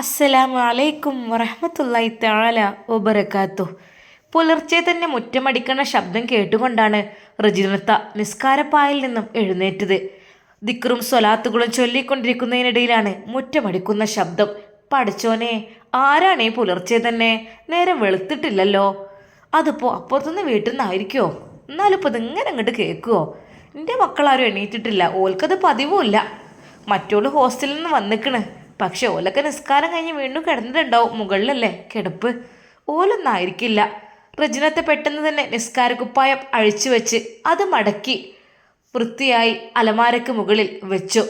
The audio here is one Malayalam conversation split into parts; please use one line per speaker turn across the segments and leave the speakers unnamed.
അസ്സലാമു അലൈക്കും വറഹമത്തല്ലായി താല ഒബറക്കാത്തു പുലർച്ചെ തന്നെ മുറ്റമടിക്കുന്ന ശബ്ദം കേട്ടുകൊണ്ടാണ് റജിനത്ത നിസ്കാരപ്പായിൽ നിന്നും എഴുന്നേറ്റത്. ദിക്റും സ്വലാത്തുകളും ചൊല്ലിക്കൊണ്ടിരിക്കുന്നതിനിടയിലാണ് മുറ്റമടിക്കുന്ന ശബ്ദം. പഠിച്ചോനെ ആരാണേ പുലർച്ചെ തന്നെ? നേരം വെളുത്തിട്ടില്ലല്ലോ. അതിപ്പോൾ അപ്പുറത്തുനിന്ന് വീട്ടിൽ നിന്നായിരിക്കുമോ എന്നാലും ഇപ്പോൾ ഇതിങ്ങനെ അങ്ങോട്ട് കേൾക്കുമോ എന്റെ മക്കളാരും എണീറ്റിട്ടില്ല ഓൽക്കത് പതിവുമില്ല. മറ്റോൾ ഹോസ്റ്റലിൽ നിന്ന് വന്നിക്കണ്. പക്ഷെ ഓലൊക്കെ നിസ്കാരം കഴിഞ്ഞ് വീണ്ടും കിടന്നിട്ടുണ്ടാവും. മുകളിലല്ലേ? കിടപ്പ്. ഓലൊന്നായിരിക്കില്ല. റജിനത്തെ പെട്ടെന്ന് തന്നെ നിസ്കാരക്കുപ്പായം അഴിച്ചു വെച്ച് അത് മടക്കി വൃത്തിയായി അലമാരയ്ക്ക് മുകളിൽ വെച്ചു.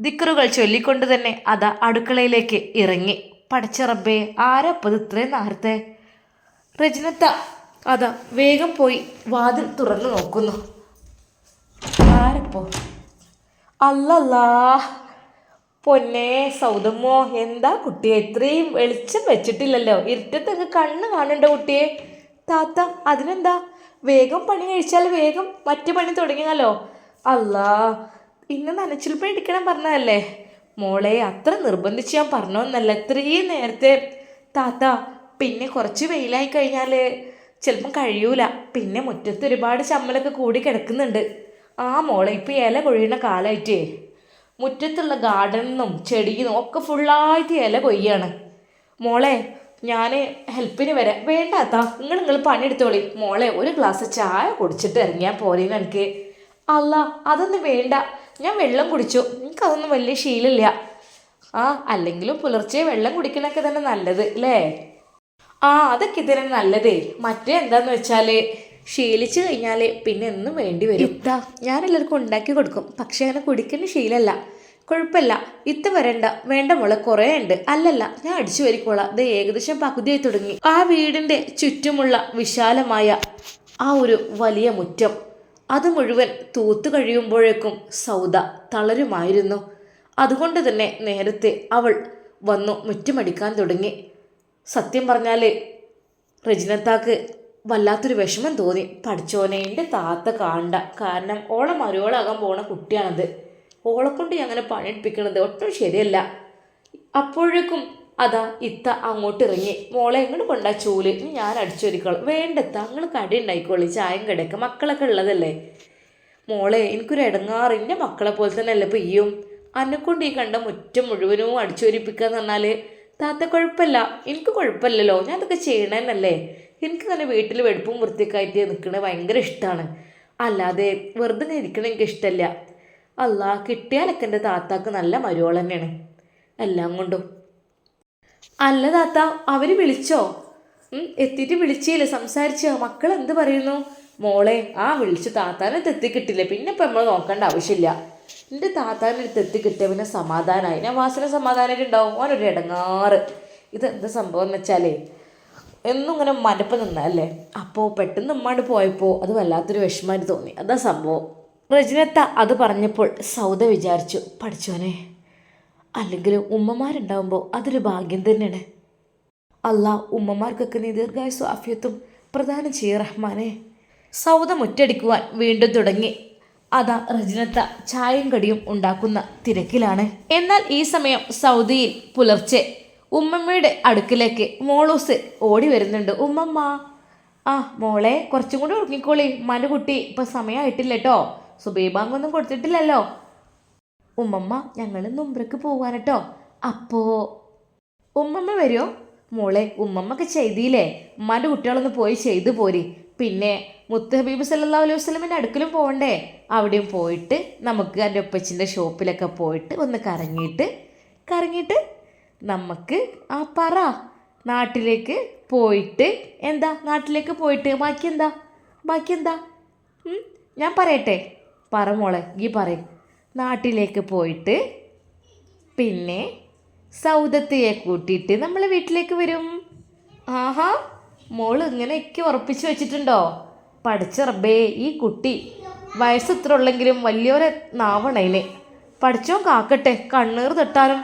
ദിക്കറുകൾ ചൊല്ലിക്കൊണ്ട് തന്നെ അത് അടുക്കളയിലേക്ക് ഇറങ്ങി. പടച്ചിറബേ ആരപ്പത് ഇത്രയും നേരത്തെ റജിനത്ത അത് വേഗം പോയി വാതിൽ തുറന്നു നോക്കുന്നു. ആരപ്പോ? അല്ലല്ലാ. പൊന്നെ സൗദമ്മോ എന്താ കുട്ടിയെ? ഇത്രയും വെളിച്ചം വെച്ചിട്ടില്ലല്ലോ. ഇരുട്ടത്തൊക്കെ കണ്ണ് കാണണ്ട കുട്ടിയെ? താത്ത അതിനെന്താ? വേഗം പണി കഴിച്ചാൽ വേഗം മറ്റു പണി തുടങ്ങിയാലോ അല്ലാ ഇന്ന് നനച്ചിൽ പേടിക്കണം പറഞ്ഞതല്ലേ? മോളെ അത്ര നിർബന്ധിച്ച് ഞാൻ പറഞ്ഞോന്നല്ല. ഇത്രയും നേരത്തെ താത്ത പിന്നെ കുറച്ച് വെയിലായി കഴിഞ്ഞാൽ ചിലപ്പം കഴിയൂല. പിന്നെ മുറ്റത്ത് ഒരുപാട് ചമ്മലൊക്കെ കൂടി കിടക്കുന്നുണ്ട്. ആ മോളെ ഇപ്പം ഇല കൊഴിയുന്ന കാലമായിട്ടേ മുറ്റത്തുള്ള ഗാർഡനിന്നും ചെടിയിന്നും ഒക്കെ ഫുള്ളായിട്ട് ഇല കൊയ്യാണ്. മോളെ ഞാൻ ഹെൽപ്പിന് വരാം. വേണ്ടാത്ത നിങ്ങൾ നിങ്ങൾ പണിയെടുത്തോളി. മോളെ ഒരു ഗ്ലാസ് ചായ കുടിച്ചിട്ട് ഇറങ്ങിയാൽ പോലെ എനിക്ക് അല്ല അതൊന്നും വേണ്ട. ഞാൻ വെള്ളം കുടിച്ചു. എനിക്കതൊന്നും വലിയ ശീലമില്ല. ആ അല്ലെങ്കിലും പുലർച്ചെ വെള്ളം കുടിക്കണൊക്കെ തന്നെ നല്ലത് അല്ലേ ആ അതൊക്കെ ഇതിനെ നല്ലതേ. മറ്റേ എന്താന്ന് വെച്ചാൽ ശീലിച്ചു കഴിഞ്ഞാൽ പിന്നെ എന്നും വേണ്ടി വരും. ഇത്താ. ഞാൻ എല്ലാവർക്കും ഉണ്ടാക്കി കൊടുക്കും. പക്ഷേ അങ്ങനെ കുടിക്കുന്ന ശീലമല്ല കുഴപ്പമില്ല. ഇത്ത വരണ്ട. വേണ്ട മുള കുറേ ഉണ്ട്. അല്ലല്ല ഞാൻ അടിച്ചു വരിക്കോളാം. ഇത് ഏകദേശം പകുതിയായി തുടങ്ങി. ആ വീടിന്റെ ചുറ്റുമുള്ള വിശാലമായ ആ ഒരു വലിയ മുറ്റം അത് മുഴുവൻ തൂത്തു കഴിയുമ്പോഴേക്കും സൗദ തളരുമായിരുന്നു. അതുകൊണ്ട് തന്നെ നേരത്തെ അവൾ വന്നു മുറ്റമടിക്കാൻ തുടങ്ങി. സത്യം പറഞ്ഞാൽ റജിനത്താക്ക് വല്ലാത്തൊരു വിഷമം തോന്നി. പഠിച്ചോനെ എന്റെ താത്ത കാണണ്ട കാരണം ഓളെ മരുവളാകാൻ പോണ കുട്ടിയാണത്. ഓളെ കൊണ്ട് അങ്ങനെ പണിയെടുപ്പിക്കണത് ഒട്ടും ശരിയല്ല. അപ്പോഴേക്കും അതാ ഇത്ത അങ്ങോട്ട് ഇറങ്ങി. മോളെ എങ്ങോട്ട് കൊണ്ടാ ചൂൽ. ഇനി ഞാൻ അടിച്ചൊരിക്കോളാം വേണ്ടത്ത അങ്ങൾ കടി ഉണ്ടായിക്കോളി. ചായം കിടക്ക മക്കളൊക്കെ ഉള്ളതല്ലേ? മോളെ എനിക്കൊരു ഇടങ്ങാറ് എന്റെ മക്കളെ പോലെ തന്നെ അല്ലേ ഇപ്പോൾ ഈയും? അന്നെക്കൊണ്ട് ഈ കണ്ട മുറ്റം മുഴുവനും അടിച്ചൊരിപ്പിക്കുക എന്ന് പറഞ്ഞാൽ താത്ത കുഴപ്പമില്ല. എനിക്ക് കുഴപ്പമില്ലല്ലോ. ഞാൻ അതൊക്കെ ചെയ്യണമെന്നല്ലേ എനിക്ക് നല്ല വീട്ടിൽ വെടുപ്പും വൃത്തിയൊക്കെ ആയിട്ട് ഭയങ്കര ഇഷ്ടമാണ് അല്ലാതെ വെറുതെ ഇരിക്കണ എനിക്ക് ഇഷ്ടമല്ല അല്ല കിട്ടിയാലൊക്കെ എന്റെ താത്താക്ക് നല്ല മരുവോൾ തന്നെയാണ് എല്ലാം കൊണ്ടും. അല്ല താത്ത അവർ വിളിച്ചോ? എത്തിയിട്ട് വിളിച്ചില്ല സംസാരിച്ചോ? മക്കൾ എന്ത് പറയുന്നു? മോളെ ആ വിളിച്ചു താത്താനെ തെത്തി കിട്ടില്ല പിന്നെ ഇപ്പം നമ്മൾ നോക്കേണ്ട ആവശ്യമില്ല. എന്റെ താത്താനടുത്ത് തെത്തി കിട്ടിയ പിന്നെ സമാധാനമായി ഞാൻ വാസന സമാധാനമായിട്ടുണ്ടാവും ഓനൊരു ഇടങ്ങാറ് എന്താ സംഭവം എന്ന് വെച്ചാലേ എന്നും ഇങ്ങനെ നിന്ന നിന്നല്ലേ അപ്പോൾ പെട്ടെന്ന് ഉമ്മാണ്ട് പോയപ്പോൾ അത് വല്ലാത്തൊരു വിഷമമായിട്ട് തോന്നി. അതാ സംഭവം. റജിനത്ത അത് പറഞ്ഞപ്പോൾ സൗദ വിചാരിച്ചു പഠിച്ചോനെ അല്ലെങ്കിൽ ഉമ്മമാരുണ്ടാവുമ്പോൾ അതൊരു ഭാഗ്യം തന്നെയാണ്. അല്ല ഉമ്മമാർക്കൊക്കെ നീ ദീർഘായുസും ആഫിയത്തും പ്രധാനം ചെയ്യ റഹ്മാനെ. സൗദ മുറ്റടിക്കുവാൻ വീണ്ടും തുടങ്ങി. അതാ റജിനത്ത ചായയും കടിയും ഉണ്ടാക്കുന്ന തിരക്കിലാണ്. എന്നാൽ ഈ സമയം സൗദിയിൽ പുലർച്ചെ ഉമ്മമ്മയുടെ അടുക്കിലേക്ക് മോളൂസ് ഓടി വരുന്നുണ്ട്. ഉമ്മമ്മ ആ മോളെ കുറച്ചും കൂടി ഉറങ്ങിക്കോളി. മന കുട്ടി ഇപ്പം സമയമായിട്ടില്ല കേട്ടോ സുബൈബാങ്കൊന്നും കൊടുത്തിട്ടില്ലല്ലോ. ഉമ്മമ്മ ഞങ്ങൾ നുമ്പ്രക്ക് പോകാനട്ടോ അപ്പോ? ഉമ്മമ്മ വരുമോ മോളെ ഉമ്മമ്മക്ക് ചെയ്തില്ലേ. ഉമ്മാന്റെ കുട്ടികളൊന്ന് പോയി ചെയ്തു പോരി. പിന്നെ മുത്ത് ഹബീബ് സല്ലാ അലൈഹി വസ്ലമിന്റെ അടുക്കലും പോകണ്ടേ അവിടെയും പോയിട്ട് നമുക്ക് എന്റെ ഒപ്പച്ചിന്റെ ഷോപ്പിലൊക്കെ പോയിട്ട് ഒന്ന് കറങ്ങിയിട്ട് കറങ്ങിയിട്ട് നമുക്ക് ആ പറ. നാട്ടിലേക്ക് പോയിട്ട് എന്താ? നാട്ടിലേക്ക് പോയിട്ട് ബാക്കി എന്താ? ബാക്കി എന്താ? ഞാൻ പറയട്ടെ. പറ മോളെ ഈ പറ നാട്ടിലേക്ക് പോയിട്ട് പിന്നെ സൗദത്തിയെ കൂട്ടിയിട്ട് നമ്മൾ വീട്ടിലേക്ക് വരും. ആഹാ മോൾ ഇങ്ങനെയൊക്കെ ഉറപ്പിച്ചു വെച്ചിട്ടുണ്ടോ? പഠിച്ച ഈ കുട്ടി വയസ്സ് ഇത്ര ഉള്ളെങ്കിലും വലിയൊരു നാവണേനെ പഠിച്ചോ കാക്കട്ടെ കണ്ണീർ തട്ടാനും.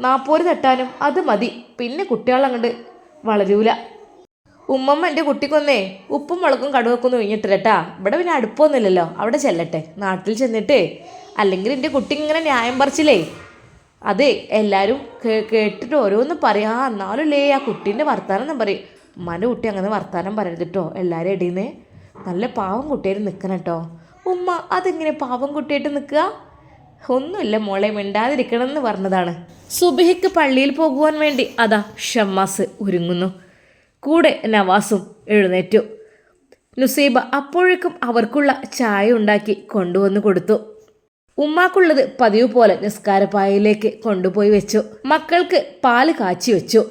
നാപ്പോര് തട്ടാനും അത് മതി. പിന്നെ കുട്ടികളങ്ങോട്ട് വളരൂല. ഉമ്മമ്മ എന്റെ കുട്ടിക്കൊന്നേ ഉപ്പും മുളകും കടുവൊക്കെ ഒന്ന് ഒഴിഞ്ഞിട്ടില്ലട്ടാ. ഇവിടെ പിന്നെ അടുപ്പൊന്നുമില്ലല്ലോ. അവിടെ ചെല്ലട്ടെ. നാട്ടിൽ ചെന്നിട്ട് അല്ലെങ്കിൽ എന്റെ കുട്ടി ഇങ്ങനെ ന്യായം പറിച്ചില്ലേ? അതെ എല്ലാവരും കേട്ടിട്ട് ഓരോന്ന് പറയാ. എന്നാലുമല്ലേ ആ കുട്ടീന്റെ വർത്താനം എന്ന് പറയും. ഉമ്മാന്റെ കുട്ടി അങ്ങനെ വർത്താനം പറയരുത് കേട്ടോ എല്ലാവരും ഇടീന്ന്. നല്ല പാവം കുട്ടിയായിട്ട് നിൽക്കണം കേട്ടോ ഉമ്മ അതെങ്ങനെ പാവം കുട്ടിയായിട്ട് നിൽക്കുക ഒന്നുമില്ല മോളെ മിണ്ടാതിരിക്കണം എന്ന് പറഞ്ഞതാണ്. സുബിഹിക്ക് പള്ളിയിൽ പോകുവാൻ വേണ്ടി അതാ ഷമ്മാസ് ഒരുങ്ങുന്നു. കൂടെ നവാസും എഴുന്നേറ്റു. നുസൈബ അപ്പോഴേക്കും അവർക്കുള്ള ചായ ഉണ്ടാക്കി കൊണ്ടുവന്നു കൊടുത്തു. ഉമ്മാക്കുള്ളത് പതിവ് പോലെ നിസ്കാരപ്പായയിലേക്ക് കൊണ്ടുപോയി വെച്ചു. മക്കൾക്ക് പാൽ കാച്ചി വെച്ചു.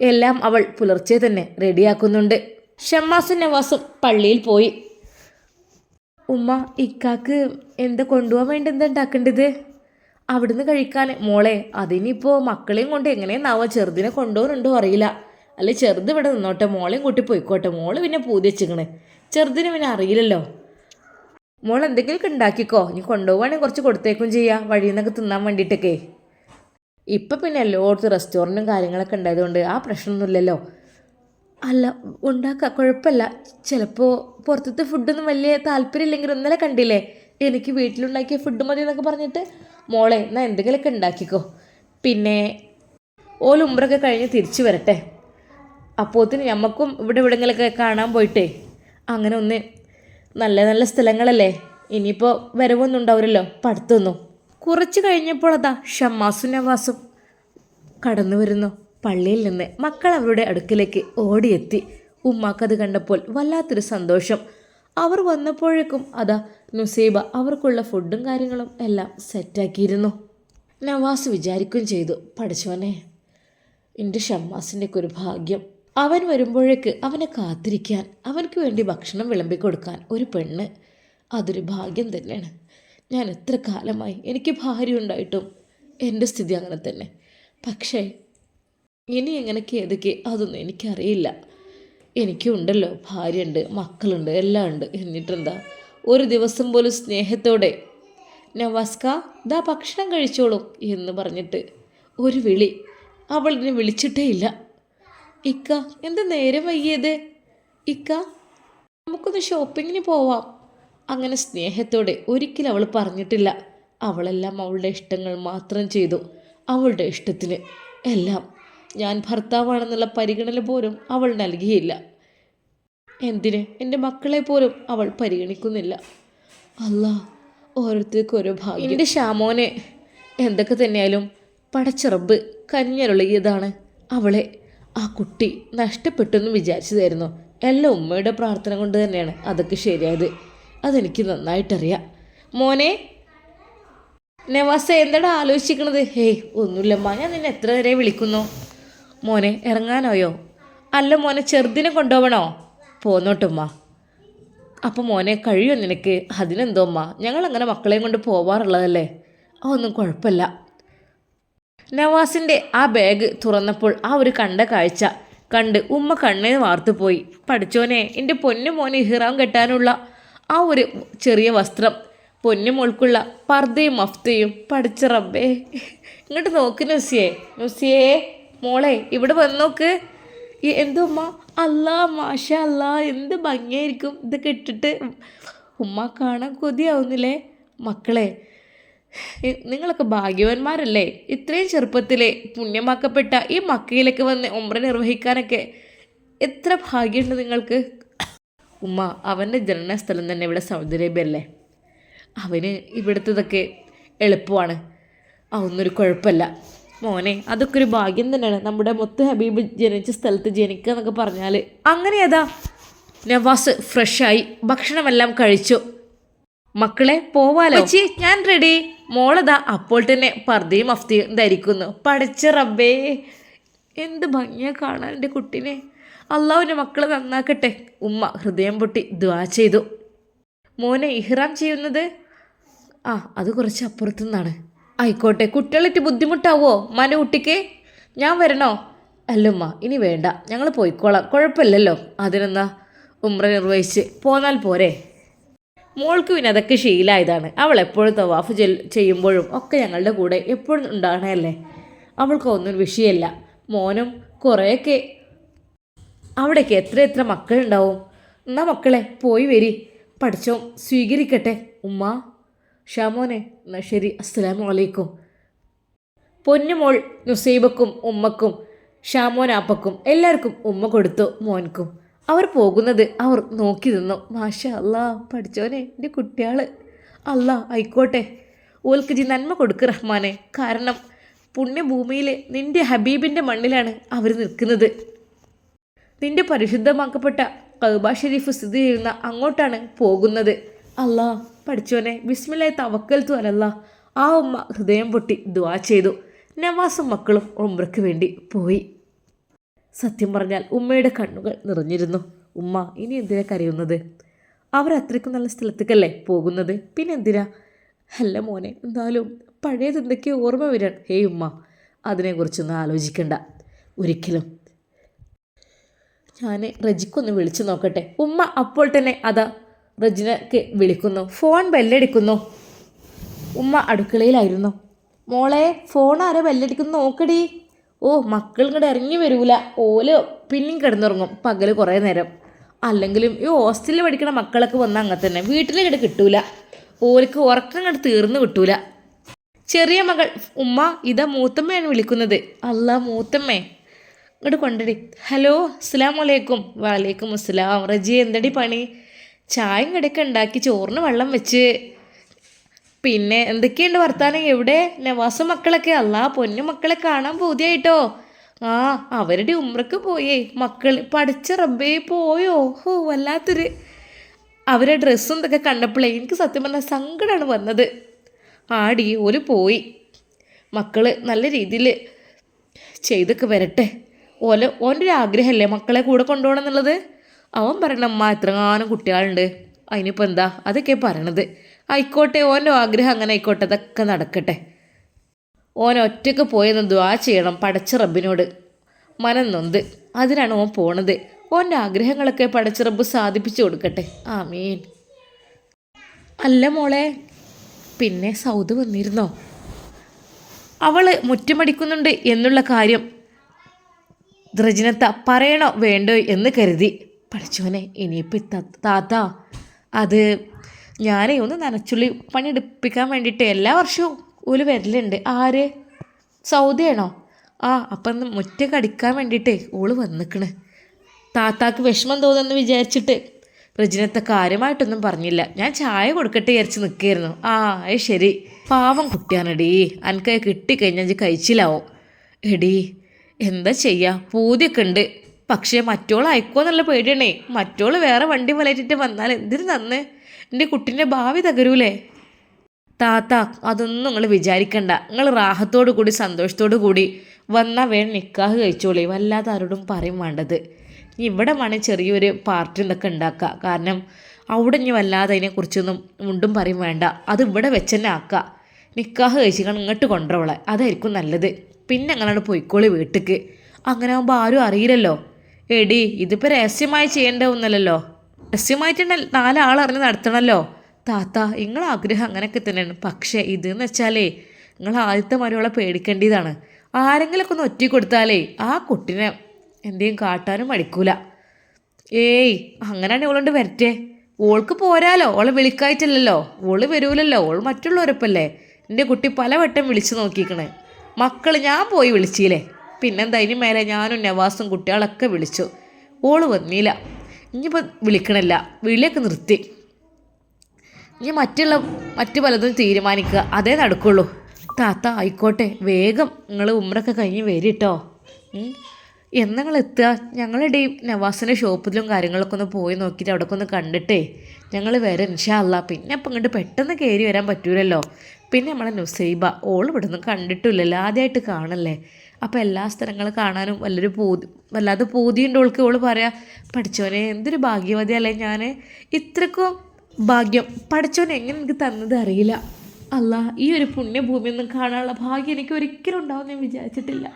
എല്ലാം അവൾ പുലർച്ചെ തന്നെ റെഡിയാക്കുന്നുണ്ട്. ഷമ്മാസും നവാസും പള്ളിയിൽ പോയി. ഉമ്മ ഇക്കാക്ക് എന്താ കൊണ്ടുപോകാൻ വേണ്ടി എന്താ ഉണ്ടാക്കേണ്ടത് അവിടുന്ന് കഴിക്കാൻ. മോളെ അതിനിപ്പോൾ മക്കളെയും കൊണ്ട് എങ്ങനെയെന്നാവോ ചെറുതിനെ കൊണ്ടുപോകുന്നുണ്ടോ അറിയില്ല. അല്ല ചെറുത് ഇവിടെ നിന്നോട്ടെ മോളെയും കൂട്ടി പോയിക്കോട്ടെ. മോൾ പിന്നെ പൂതി വെച്ചിങ്ങനെ ചെറുതിന് പിന്നെ അറിയില്ലല്ലോ. മോൾ എന്തെങ്കിലുമൊക്കെ ഉണ്ടാക്കിക്കോ നീ കൊണ്ടുപോകുവാണെങ്കിൽ കുറച്ച് കൊടുത്തേക്കും ചെയ്യാം. വഴിയിൽ നിന്നൊക്കെ തിന്നാൻ വേണ്ടിയിട്ടൊക്കെ. ഇപ്പം പിന്നെ എല്ലായിടത്തും റെസ്റ്റോറന്റും കാര്യങ്ങളൊക്കെ ഉണ്ടായതുകൊണ്ട് ആ പ്രശ്നമൊന്നുമില്ലല്ലോ. അല്ല ഉണ്ടാക്കാം കുഴപ്പമില്ല. ചിലപ്പോൾ പുറത്തത്തെ ഫുഡൊന്നും വലിയ താല്പര്യമില്ലെങ്കിൽ ഇന്നലെ കണ്ടില്ലേ? എനിക്ക് വീട്ടിലുണ്ടാക്കിയ ഫുഡ് മതി എന്നൊക്കെ പറഞ്ഞിട്ട് മോളെ എന്നാൽ എന്തെങ്കിലുമൊക്കെ ഉണ്ടാക്കിക്കോ. പിന്നെ ഓൽ ഉമ്രൊക്കെ കഴിഞ്ഞ് തിരിച്ചു വരട്ടെ. അപ്പോത്തിന് ഞമ്മക്കും ഇവിടെ എവിടെങ്കിലൊക്കെ കാണാൻ പോയിട്ടേ. അങ്ങനെ ഒന്ന് നല്ല നല്ല സ്ഥലങ്ങളല്ലേ? ഇനിയിപ്പോൾ വരവൊന്നും ഉണ്ടാവില്ലല്ലോ? പടുത്തൊന്നും കുറച്ച് കഴിഞ്ഞപ്പോൾ അതാ ഷമ്മാസും നവാസും കടന്നു വരുന്നു. പള്ളിയിൽ നിന്ന് മക്കൾ അവരുടെ അടുക്കിലേക്ക് ഓടിയെത്തി. ഉമ്മാക്കത് കണ്ടപ്പോൾ വല്ലാത്തൊരു സന്തോഷം. അവർ വന്നപ്പോഴേക്കും അതാ നുസീബ അവർക്കുള്ള ഫുഡും കാര്യങ്ങളും എല്ലാം സെറ്റാക്കിയിരുന്നു. നവാസ് വിചാരിക്കുകയും ചെയ്തു പഠിച്ചവനെ എന്റെ ഷമ്മാസിന്റെ ഒക്കെ ഒരു ഭാഗ്യം. അവൻ വരുമ്പോഴേക്ക് അവനെ കാത്തിരിക്കാൻ അവനക്ക് വേണ്ടി ഭക്ഷണം വിളമ്പി കൊടുക്കാൻ ഒരു പെണ്ണ്. അതൊരു ഭാഗ്യം തന്നെയാണ്. ഞാൻ എത്ര കാലമായി എനിക്ക് ഭാര്യ ഉണ്ടായിട്ടും എന്റെ സ്ഥിതി അങ്ങനെ തന്നെ. പക്ഷേ ഇനി എങ്ങനെയൊക്കെ ഏതൊക്കെ അതൊന്നും എനിക്കറിയില്ല. എനിക്കുണ്ടല്ലോ ഭാര്യയുണ്ട് മക്കളുണ്ട് എല്ലാം ഉണ്ട്. എന്നിട്ടെന്താ? ഒരു ദിവസം പോലും സ്നേഹത്തോടെ നവാസ്ക ദാ ഭക്ഷണം കഴിച്ചോളൂ എന്ന് പറഞ്ഞിട്ട് ഒരു വിളി അവൾ എന്നെ വിളിച്ചിട്ടേ ഇല്ല. ഇക്ക എന്താ നേരം വൈകിയത്? ഇക്ക നമുക്കൊന്ന് ഷോപ്പിങ്ങിന് പോവാം. അങ്ങനെ സ്നേഹത്തോടെ ഒരിക്കലും അവൾ പറഞ്ഞിട്ടില്ല. അവളെല്ലാം അവളുടെ ഇഷ്ടങ്ങൾ മാത്രം ചെയ്തു. അവളുടെ ഇഷ്ടത്തിന് എല്ലാം ഞാൻ ഭർത്താവാണെന്നുള്ള പരിഗണന പോലും അവൾ നൽകിയില്ല. എന്തിന്? എന്റെ മക്കളെ പോലും അവൾ പരിഗണിക്കുന്നില്ല. അല്ല ഓരോരുത്തർക്കും ഓരോ ഭാഗ്യം. എന്റെ ഷാമോനെ എന്തൊക്കെ തന്നെയായാലും പടച്ചിറബ് കഞ്ഞരുളിയതാണ് അവളെ. ആ കുട്ടി നഷ്ടപ്പെട്ടെന്ന് വിചാരിച്ചതായിരുന്നു. എല്ലാം ഉമ്മയുടെ പ്രാർത്ഥന കൊണ്ട് തന്നെയാണ് അതൊക്കെ ശരിയായത്. അതെനിക്ക് നന്നായിട്ടറിയാം. മോനെ നവാസ എന്താടാ ആലോചിക്കണത് ഹേയ് ഒന്നുമില്ലമ്മ. ഞാൻ നിന്നെ എത്ര നേരെ വിളിക്കുന്നു? മോനെ ഇറങ്ങാനോയോ? അല്ല മോനെ ചെറുതിനെ കൊണ്ടുപോകണോ? പോന്നോട്ടുമ്മ അപ്പോൾ മോനെ കഴിയോ നിനക്ക്? അതിനെന്തോ അമ്മ ഞങ്ങളങ്ങനെ മക്കളെയും കൊണ്ട് പോവാറുള്ളതല്ലേ? അതൊന്നും കുഴപ്പമില്ല. നവാസിന്റെ ആ ബാഗ് തുറന്നപ്പോൾ ആ ഒരു കണ്ട കാഴ്ച കണ്ട് ഉമ്മ കണ്ണേ വാർത്തുപോയി പഠിച്ചോനെ എന്റെ പൊന്നു മോനെ ഇഹ്റാം കെട്ടാനുള്ള ആ ഒരു ചെറിയ വസ്ത്രം പൊന്നു മോൾക്കുള്ള പർദ്ദയും മഫ്തയും പഠിച്ച റബ്ബേ ഇങ്ങോട്ട് നോക്ക് നുസിയേ. നുസിയേ. മോളെ ഇവിടെ വന്ന് നോക്ക് എന്തോ ഉമ്മ? അല്ലാ മാഷ അല്ലാ എന്ത് ഭംഗിയായിരിക്കും ഇതൊക്കെ ഇട്ടിട്ട്? ഉമ്മ കാണാൻ കൊതിയാവുന്നില്ലേ? മക്കളെ നിങ്ങളൊക്കെ ഭാഗ്യവാന്മാരല്ലേ? ഇത്രയും ചെറുപ്പത്തിലെ പുണ്യമാക്കപ്പെട്ട ഈ മക്കയിലൊക്കെ വന്ന് ഉമ്ര നിർവഹിക്കാനൊക്കെ എത്ര ഭാഗ്യമുണ്ട് നിങ്ങൾക്ക്? ഉമ്മ അവന്റെ ജനനസ്ഥലം തന്നെ ഇവിടെ സൗദി അറേബ്യ അവന് ഇവിടുത്തതൊക്കെ എളുപ്പമാണ്. അതൊന്നൊരു കുഴപ്പമില്ല. മോനെ അതൊക്കെ ഒരു ഭാഗ്യം തന്നെയാണ്. നമ്മുടെ മൊത്ത ഹബീബ് ജനിച്ച സ്ഥലത്ത് ജനിക്കുക എന്നൊക്കെ പറഞ്ഞാൽ അങ്ങനെ അതാ നവാസ് ഫ്രഷായി ഭക്ഷണമെല്ലാം കഴിച്ചു. മക്കളെ പോവാലോ? ചേച്ചി ഞാൻ റെഡി മോളതാ അപ്പോൾ തന്നെ പർദ്ദയും അഫ്തിയും ധരിക്കുന്നു. പഠിച്ച റബ്ബേ എന്ത് ഭംഗിയാ കാണാൻ എന്റെ കുട്ടീനെ. അള്ളാഹുവിന്റെ മക്കളെ നന്നാക്കട്ടെ. ഉമ്മ ഹൃദയം പൊട്ടി ദ്വാ ചെയ്തു. മോനെ ഇഹ്റാം ചെയ്യുന്നത്? ആ അത് കുറച്ച് അപ്പുറത്തു നിന്നാണ് ആയിക്കോട്ടെ കുട്ടികളിട്ട് ബുദ്ധിമുട്ടാവോ? മന കുട്ടിക്ക് ഞാൻ വരണോ? അല്ലമ്മ ഇനി വേണ്ട ഞങ്ങൾ പോയിക്കോളാം കുഴപ്പമില്ലല്ലോ. അതിനെന്നാ ഉമ്ര നിർവഹിച്ച് പോന്നാൽ പോരെ. മോൾക്ക് പിന്നെ അതൊക്കെ ശീലമായതാണ് അവൾ എപ്പോഴും തവാഫ് ചെയ്യുമ്പോഴും ഒക്കെ ഞങ്ങളുടെ കൂടെ എപ്പോഴും ഉണ്ടാകണേ അവൾക്ക് ഒന്നും വിഷയമല്ല. മോനും കുറേയൊക്കെ അവിടേക്ക് എത്ര എത്ര മക്കളുണ്ടാവും? എന്നാ മക്കളെ പോയി വരി. പഠിച്ചോ? സ്വീകരിക്കട്ടെ ഉമ്മ. ഷാമോനെ എന്നാൽ ശരി അസ്സലാമു അലൈക്കും. പൊന്നുമോൾ നുസൈബക്കും ഉമ്മക്കും ഷാമോനാപ്പക്കും എല്ലാവർക്കും ഉമ്മ കൊടുത്തു മോൻക്കും. അവർ പോകുന്നത് അവർ നോക്കി നിന്നു. മാഷ അല്ലാ പഠിച്ചോനെ എന്റെ കുട്ടിയാൾ. അല്ലാ ആയിക്കോട്ടെ. ഓൽക്ക് ജി നന്മ കൊടുക്ക് റഹ്മാനെ. കാരണം പുണ്യഭൂമിയിൽ നിന്റെ ഹബീബിന്റെ മണ്ണിലാണ് അവർ നിൽക്കുന്നത്. നിന്റെ പരിശുദ്ധമാക്കപ്പെട്ട കൗബ ഷെരീഫ് സ്ഥിതി ചെയ്യുന്ന അങ്ങോട്ടാണ് പോകുന്നത്. അല്ലാ പഠിച്ചോനെ ബിസ്മില്ലായി തു അലല്ല. ആ ഉമ്മ ഹൃദയം പൊട്ടി ദുവാ ചെയ്തു. നവാസും മക്കളും ഉമ്രയ്ക്ക് വേണ്ടി പോയി. സത്യം പറഞ്ഞാൽ ഉമ്മയുടെ കണ്ണുകൾ നിറഞ്ഞിരുന്നു. ഉമ്മ ഇനി എന്തിനാ കരയുന്നത്? അവർ അത്രയ്ക്കും നല്ല സ്ഥലത്തേക്കല്ലേ പോകുന്നത്? പിന്നെ എന്തിനാ? അല്ല മോനെ എന്നാലും പഴയത് എന്തൊക്കെയോ ഓർമ്മ വരാൻ. ഹേയ് ഉമ്മ അതിനെക്കുറിച്ചൊന്നും ആലോചിക്കണ്ട. ഒരിക്കലും. ഞാൻ റജിക്കൊന്ന് വിളിച്ചു നോക്കട്ടെ. ഉമ്മ അപ്പോൾ തന്നെ അതാ റജിനക്ക് വിളിക്കുന്നു. ഫോൺ ബെല്ലടിക്കുന്നു. ഉമ്മ അടുക്കളയിലായിരുന്നു. മോളെ ഫോൺ ആരെ ബെല്ലടിക്കുന്നു നോക്കടി. ഓ മക്കൾ ഇങ്ങോട്ട് ഇറങ്ങി വരൂല. ഓൽ പിന്നെയും കിടന്നുറങ്ങും. പകൽ കുറേ നേരം. അല്ലെങ്കിലും ഈ ഹോസ്റ്റലിൽ പഠിക്കണ മക്കളൊക്കെ വന്നാൽ അങ്ങനെ തന്നെ. വീട്ടിൽ കിട്ടൂല. ഓർക്ക് ഉറക്കം ഇങ്ങോട്ട് തീർന്നു കിട്ടൂല. ചെറിയ മകൾ ഉമ്മ ഇതാ മൂത്തമ്മയാണ് വിളിക്കുന്നത്. അല്ല മൂത്തമ്മേ. ഇങ്ങോട്ട് കൊണ്ടടി. ഹലോ അസ്സലാമലൈക്കും വലൈക്കും അസ്സലാം. റജി എന്തടി പണി? ചായയും കടിയൊക്കെ ഉണ്ടാക്കി ചോറിന് വെള്ളം വെച്ച്. പിന്നെ എന്തൊക്കെയുണ്ട് വർത്താനം? എവിടെ? നവാസ മക്കളൊക്കെ അല്ല പൊന്നു മക്കളെ കാണാൻ പൂതിയായിട്ടോ. ആ അവരുടെ ഉമ്രക്ക് പോയേ. മക്കൾ പഠിച്ച റബ്ബേ പോയോ? ഹോ വല്ലാത്തൊരു. അവരെ ഡ്രസ്സും ഇതൊക്കെ കണ്ടപ്പോഴേ എനിക്ക് സത്യം പറഞ്ഞാൽ സങ്കടമാണ് വന്നത്. ആടി ഒരു പോയി. മക്കൾ നല്ല രീതിയിൽ ചെയ്തൊക്കെ വരട്ടെ. ഓല ഓന്റെ ഒരു ആഗ്രഹമല്ലേ മക്കളെ കൂടെ കൊണ്ടുപോകണം എന്നുള്ളത്? അവൻ പറയണ അമ്മ എത്രങ്ങാനും കുട്ടികളുണ്ട്. അതിനിപ്പോൾ എന്താ? അതൊക്കെ പറയണത്. ആയിക്കോട്ടെ ഓന്റെ ആഗ്രഹം അങ്ങനെ ആയിക്കോട്ടെ അതൊക്കെ നടക്കട്ടെ. ഓൻ ഒറ്റയ്ക്ക് പോയെന്ന് ദ്വാ ചെയ്യണം പടച്ച റബ്ബിനോട്. മനം നൊന്ത് അതിനാണ് ഓൻ പോണത്. ഓന്റെ ആഗ്രഹങ്ങളൊക്കെ പടച്ച റബ്ബ് സാധിപ്പിച്ചു കൊടുക്കട്ടെ. ആ മീൻ അല്ല മോളെ പിന്നെ സൗദ് വന്നിരുന്നോ? അവൾ മുറ്റമടിക്കുന്നുണ്ട് എന്നുള്ള കാര്യം ദ്രജനത്ത പറയണോ വേണ്ടോ എന്ന് കരുതി. പഠിച്ചോനെ ഇനിയിപ്പോൾ താത്ത അത് ഞാനേ ഒന്ന് നനച്ചുള്ളി പണിയെടുപ്പിക്കാൻ വേണ്ടിയിട്ട് എല്ലാ വർഷവും ഓൽ വരലുണ്ട്. ആര്? സൗദിയാണോ? ആ അപ്പം ഒന്ന് മുറ്റൊക്കെ അടിക്കാൻ വേണ്ടിയിട്ടേ ഓൾ വന്നിക്കണ്. താത്താക്ക് വിഷമം തോന്നുന്നു വിചാരിച്ചിട്ട്. റജിനത്തെ കാര്യമായിട്ടൊന്നും പറഞ്ഞില്ല. ഞാൻ ചായ കൊടുക്കട്ടെ വിചാരിച്ച് നിൽക്കുകയായിരുന്നു ആ അത് ശരി. പാവം കുട്ടിയാണെടീ. അനക്ക് കിട്ടിക്കഴിഞ്ഞാൽ കഴിച്ചിലാവും. എടീ എന്താ ചെയ്യുക പൂതിയൊക്കെ ഉണ്ട്. പക്ഷേ മറ്റോൾ അയക്കുമെന്നുള്ള പേടിയാണേ. മറ്റോൾ വേറെ വണ്ടി വലയിട്ടിട്ട് വന്നാൽ എന്തിനു നന്ന്? എന്റെ കുട്ടീന്റെ ഭാവി തകരൂലേ? താത്ത അതൊന്നും നിങ്ങൾ വിചാരിക്കണ്ട. നിങ്ങൾ റാഹത്തോടു കൂടി സന്തോഷത്തോടു കൂടി വന്നാൽ വേണം നിക്കാഹ് കഴിച്ചോളി. വല്ലാതെ ആരോടും പറയും വേണ്ടത്. ഇനി ഇവിടെ വേണേൽ ചെറിയൊരു പാർട്ടി എന്നൊക്കെ ഉണ്ടാക്കുക കാരണം അവിടെ ഇനി വല്ലാതെ അതിനെക്കുറിച്ചൊന്നും മുണ്ടും പറയും വേണ്ട. അത് ഇവിടെ വെച്ച് തന്നെ ആക്കുക നിക്കാഹ് കഴിച്ചിക്കണം ഇങ്ങോട്ട് കൊണ്ടുവളെ അതായിരിക്കും നല്ലത്. പിന്നെ അങ്ങനെയാണ് പോയിക്കോളി വീട്ടിക്ക്? അങ്ങനെ ആകുമ്പോൾ ആരും അറിയില്ലല്ലോ. എടി ഇതിപ്പോൾ രഹസ്യമായി ചെയ്യേണ്ട ഒന്നല്ലല്ലോ രഹസ്യമായിട്ട് നാലാളറിഞ്ഞ് നടത്തണമല്ലോ താത്ത നിങ്ങളെ ആഗ്രഹം അങ്ങനെയൊക്കെ തന്നെയാണ്. പക്ഷേ ഇതെന്ന് വെച്ചാലേ നിങ്ങൾ ആദ്യത്തെ മരുവളെ പേടിക്കേണ്ടതാണ്. ആരെങ്കിലുമൊക്കെ ഒന്ന് ഒറ്റ കൊടുത്താലേ ആ കുട്ടിനെ എന്തെയും കാട്ടാനും മടിക്കൂല. ഏയ് അങ്ങനെയാണ് ഇവളുണ്ട് വരട്ടെ. ഓൾക്ക് പോരാലോ ഓളെ വിളിക്കായിട്ടില്ലല്ലോ. All വരൂലല്ലോ all മറ്റുള്ളവരൊപ്പല്ലേ. എന്റെ കുട്ടി പലവട്ടം വിളിച്ചു നോക്കിക്കണേ. മക്കൾ ഞാൻ പോയി വിളിച്ചില്ലേ പിന്നെന്താ ഇനി മേലെ ഞാനും നവാസും കുട്ടികളൊക്കെ വിളിച്ചു. ഓൾ വന്നില്ല ഇനിയിപ്പോൾ വിളിക്കണല്ല. വിളിയൊക്കെ നിർത്തി. ഇനി മറ്റുള്ള മറ്റു പലതും തീരുമാനിക്കുക. അതേ നടക്കുള്ളൂ. താത്ത ആയിക്കോട്ടെ. വേഗം നിങ്ങൾ ഉമ്മറൊക്കെ കഴിഞ്ഞ് വരിട്ടോ. എന്നങ്ങൾ എത്തുക? ഞങ്ങളുടെ ഈ നവാസിന്റെ ഷോപ്പിലും കാര്യങ്ങളൊക്കെ ഒന്ന് പോയി നോക്കിയിട്ട് അവിടെയൊക്കെ ഒന്ന് കണ്ടിട്ടേ. ഞങ്ങൾ വരെ ഇൻഷാല്ല പിന്നെ അപ്പം ഇങ്ങോട്ട് പെട്ടെന്ന് കയറി വരാൻ പറ്റൂലല്ലോ. പിന്നെ നമ്മളെ നുസൈബ ഓൾ ഇവിടെ നിന്ന് കണ്ടിട്ടില്ലല്ലോ. ആദ്യമായിട്ട് കാണല്ലേ? അപ്പോൾ എല്ലാ സ്ഥലങ്ങളും കാണാനും വല്ലൊരു പൂതി വല്ലാതെ പൂതിയുണ്ട്. ഓൾക്ക് ഓൾ പറയാം പഠിച്ചോനെ എന്തൊരു ഭാഗ്യവതിയല്ലേ ഞാൻ ഇത്രക്കും ഭാഗ്യം പഠിച്ചോനെ എങ്ങനെ എനിക്ക് തന്നത് അറിയില്ല. അല്ല ഈ ഒരു പുണ്യഭൂമിയൊന്നും കാണാനുള്ള ഭാഗ്യം എനിക്ക് ഒരിക്കലും ഉണ്ടാവും ഞാൻ വിചാരിച്ചിട്ടില്ല.